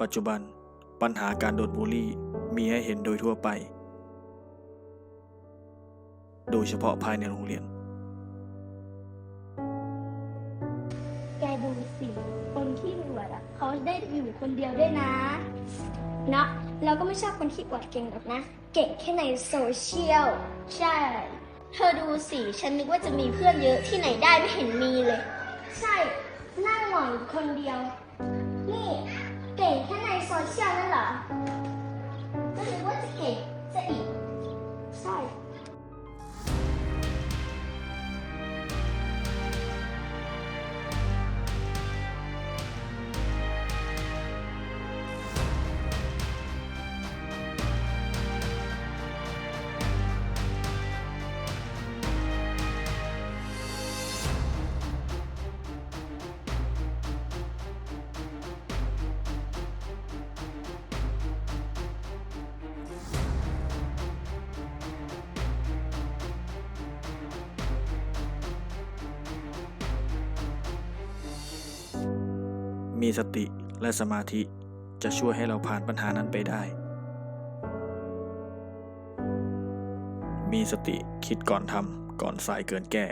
ปัจจุบันปัญหาการโดนบูลลี่มีให้เห็นโดยทั่วไป โดยเฉพาะภายในโรงเรียน แกดูสิ คนที่อวดอะเขาได้อยู่คนเดียวด้วยนะ เนาะเราก็ไม่ชอบคนที่อวดเก่งหรอกนะ เก่งแค่ในโซเชียล ใช่ เธอดูสิ ฉันนึกว่าจะมีเพื่อนเยอะที่ไหนได้ไม่เห็นมีเลย ใช่ นั่งหงอยคนเดียว มีสติและสมาธิจะช่วยให้เราผ่านปัญหานั้นไปได้ มีสติคิดก่อนทำก่อนสายเกินแก้